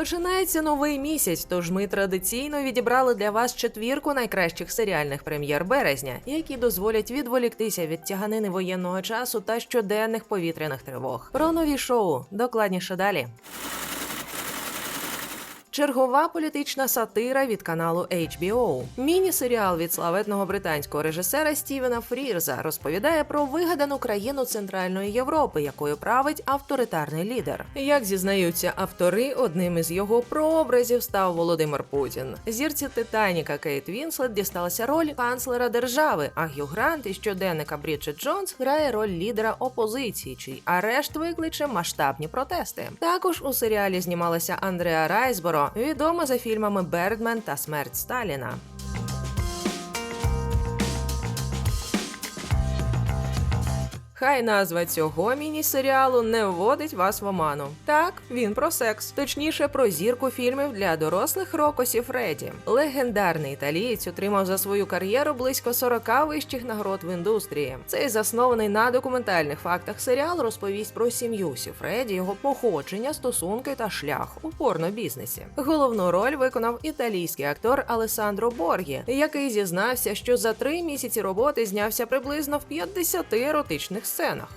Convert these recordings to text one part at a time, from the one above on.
Починається новий місяць, тож ми традиційно відібрали для вас четвірку найкращих серіальних прем'єр березня, які дозволять відволіктися від тяганини воєнного часу та щоденних повітряних тривог. Про нові шоу докладніше далі. Чергова політична сатира від каналу HBO. Міні-серіал від славетного британського режисера Стівена Фрірза розповідає про вигадану країну Центральної Європи, якою править авторитарний лідер. Як зізнаються автори, одним із його прообразів став Володимир Путін. Зірці Титаніка Кейт Вінслет дісталася роль канцлера держави, а Гью Грант із щоденника Бріджит Джонс грає роль лідера опозиції, чий арешт викличе масштабні протести. Також у серіалі знімалася Андреа Райсборо, відома за фільмами Бердмен та Смерть Сталіна. Хай назва цього міні-серіалу не вводить вас в оману. Так, він про секс, точніше про зірку фільмів для дорослих Рокосі Фредді. Легендарний італієць отримав за свою кар'єру близько 40 вищих нагород в індустрії. Цей заснований на документальних фактах серіал розповість про сім'ю Сіфреді, його походження, стосунки та шлях у порнобізнесі. Головну роль виконав італійський актор Алесандро Боргі, який зізнався, що за три місяці роботи знявся приблизно в 50 еротичних сценах.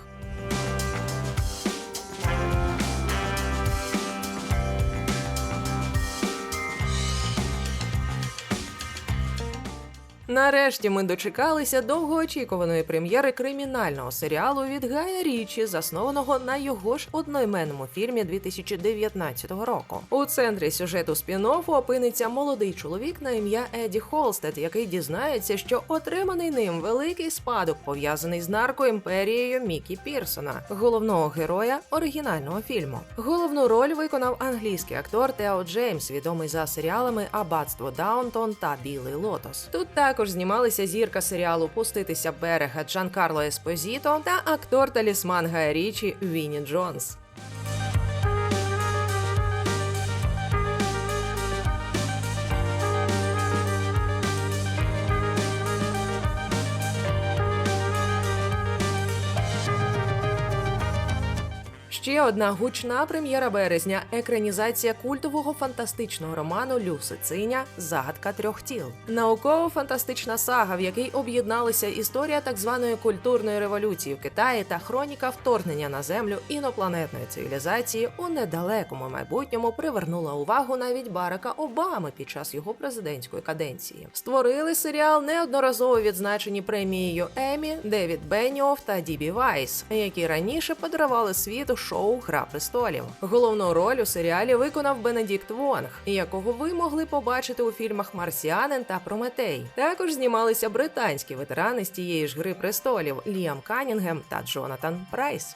Нарешті ми дочекалися довгоочікуваної прем'єри кримінального серіалу від Гая Річі, заснованого на його ж одноіменному фільмі 2019 року. У центрі сюжету спін-оффу опиниться молодий чоловік на ім'я Еді Холстед, який дізнається, що отриманий ним великий спадок пов'язаний з наркоімперією Мікі Пірсона, головного героя оригінального фільму. Головну роль виконав англійський актор Тео Джеймс, відомий за серіалами Аббатство Даунтон та Білий Лотос. Тут також знімалися зірка серіалу Пуститися берега Джан Карло Еспозіто та актор талісман Гая Річі Вінні Джонс. Ще одна гучна прем'єра березня екранізація культового фантастичного роману Люси Циня Загадка трьох тіл. Науково-фантастична сага, в якій об'єдналися історія так званої культурної революції в Китаї та хроніка вторгнення на землю інопланетної цивілізації у недалекому майбутньому привернула увагу навіть Барака Обами під час його президентської каденції. Створили серіал неодноразово відзначені премією Емі, Девід Бенніоф та Дібі Вайс, які раніше подарували світу шоу Гра престолів. Головну роль у серіалі виконав Бенедікт Вонг, якого ви могли побачити у фільмах Марсіанин та Прометей. Також знімалися британські ветерани з тієї ж гри престолів Ліам Канінгем та Джонатан Прайс.